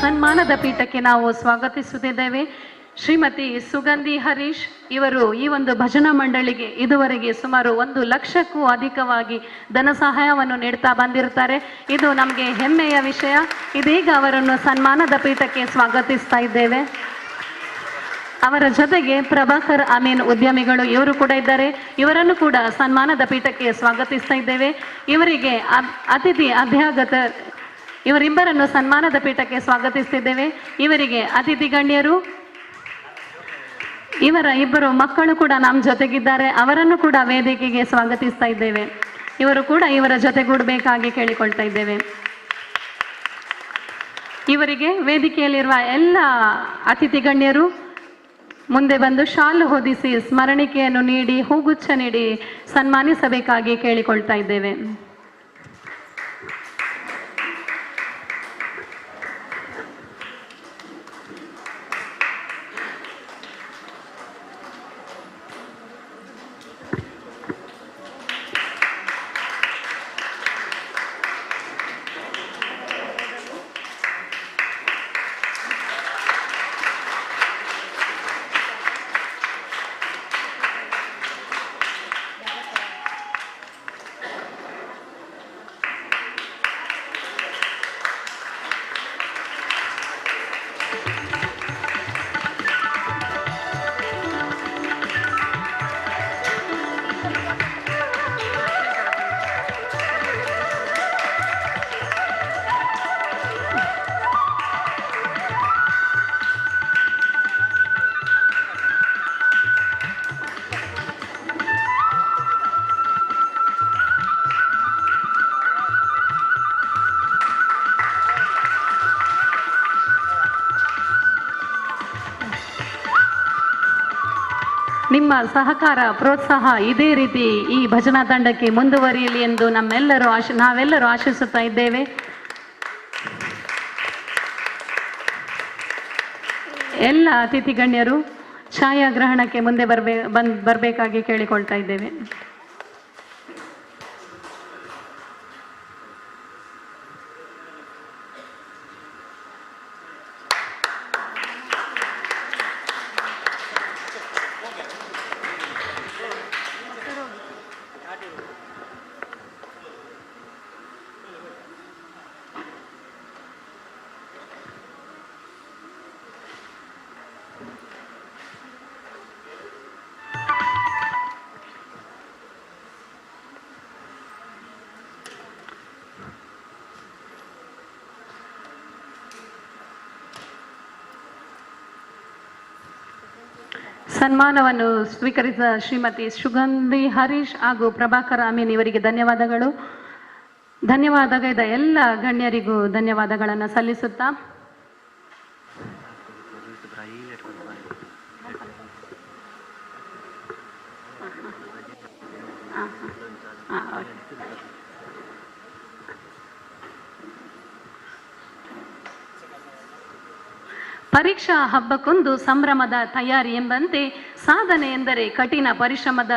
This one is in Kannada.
ಸನ್ಮಾನದ ಪೀಠಕ್ಕೆ ನಾವು ಸ್ವಾಗತಿಸುತ್ತಿದ್ದೇವೆ. ಶ್ರೀಮತಿ ಸುಗಂಧಿ ಹರೀಶ್ ಇವರು ಈ ಒಂದು ಭಜನಾ ಮಂಡಳಿಗೆ ಇದುವರೆಗೆ ಸುಮಾರು ಒಂದು ಲಕ್ಷಕ್ಕೂ ಅಧಿಕವಾಗಿ ಧನ ಸಹಾಯವನ್ನು ನೀಡ್ತಾ ಬಂದಿರುತ್ತಾರೆ. ಇದು ನಮಗೆ ಹೆಮ್ಮೆಯ ವಿಷಯ. ಇದೀಗ ಅವರನ್ನು ಸನ್ಮಾನದ ಪೀಠಕ್ಕೆ ಸ್ವಾಗತಿಸ್ತಾ ಇದ್ದೇವೆ. ಅವರ ಜೊತೆಗೆ ಪ್ರಭಾಕರ್ ಅಮೀನ್ ಉದ್ಯಮಿಗಳು ಇವರು ಕೂಡ ಇದ್ದಾರೆ. ಇವರನ್ನು ಕೂಡ ಸನ್ಮಾನದ ಪೀಠಕ್ಕೆ ಸ್ವಾಗತಿಸ್ತಾ ಇದ್ದೇವೆ. ಇವರಿಗೆ ಅತಿಥಿ ಅಭ್ಯಾಗತ ಇವರಿಬ್ಬರನ್ನು ಸನ್ಮಾನದ ಪೀಠಕ್ಕೆ ಸ್ವಾಗತಿಸ್ತಿದ್ದೇವೆ. ಇವರಿಗೆ ಅತಿಥಿ ಗಣ್ಯರು, ಇವರ ಇಬ್ಬರು ಮಕ್ಕಳು ಕೂಡ ನಮ್ಮ ಜೊತೆಗಿದ್ದಾರೆ. ಅವರನ್ನು ಕೂಡ ವೇದಿಕೆಗೆ ಸ್ವಾಗತಿಸ್ತಾ ಇದ್ದೇವೆ. ಇವರು ಕೂಡ ಇವರ ಜೊತೆಗೂಡಬೇಕಾಗಿ ಕೇಳಿಕೊಳ್ತಾ ಇದ್ದೇವೆ. ಇವರಿಗೆ ವೇದಿಕೆಯಲ್ಲಿರುವ ಎಲ್ಲ ಅತಿಥಿ ಗಣ್ಯರು ಮುಂದೆ ಬಂದು ಶಾಲು ಹೊದಿಸಿ ಸ್ಮರಣಿಕೆಯನ್ನು ನೀಡಿ ಹೂಗುಚ್ಛ ನೀಡಿ ಸನ್ಮಾನಿಸಬೇಕಾಗಿ ಕೇಳಿಕೊಳ್ತಾ ಇದ್ದೇವೆ. ನಿಮ್ಮ ಸಹಕಾರ, ಪ್ರೋತ್ಸಾಹ ಇದೇ ರೀತಿ ಈ ಭಜನಾ ತಂಡಕ್ಕೆ ಮುಂದುವರಿಯಲಿ ಎಂದು ನಮ್ಮೆಲ್ಲರೂ ಆಶ, ನಾವೆಲ್ಲರೂ ಆಶಿಸುತ್ತಾ ಇದ್ದೇವೆ. ಎಲ್ಲ ಅತಿಥಿ ಗಣ್ಯರು ಛಾಯಾಗ್ರಹಣಕ್ಕೆ ಮುಂದೆ ಬರ್ಬೇ, ಬಂದ್, ಬರಬೇಕಾಗಿ ಕೇಳಿಕೊಳ್ತಾ ಇದ್ದೇವೆ. ಸನ್ಮಾನವನ್ನು ಸ್ವೀಕರಿಸಿದ ಶ್ರೀಮತಿ ಸುಗಂಧಿ ಹರೀಶ್ ಹಾಗೂ ಪ್ರಭಾಕರ್ ಅಮೀನ್ ಇವರಿಗೆ ಧನ್ಯವಾದಗಳು. ಧನ್ಯವಾದಗೈದ ಎಲ್ಲ ಗಣ್ಯರಿಗೂ ಧನ್ಯವಾದಗಳನ್ನು ಸಲ್ಲಿಸುತ್ತಾ. ಪರೀಕ್ಷಾ ಹಬ್ಬಕ್ಕೊಂದು ಸಂಭ್ರಮದ ತಯಾರಿ ಎಂಬಂತೆ ಸಾಧನೆ ಎಂದರೆ ಕಠಿಣ ಪರಿಶ್ರಮದ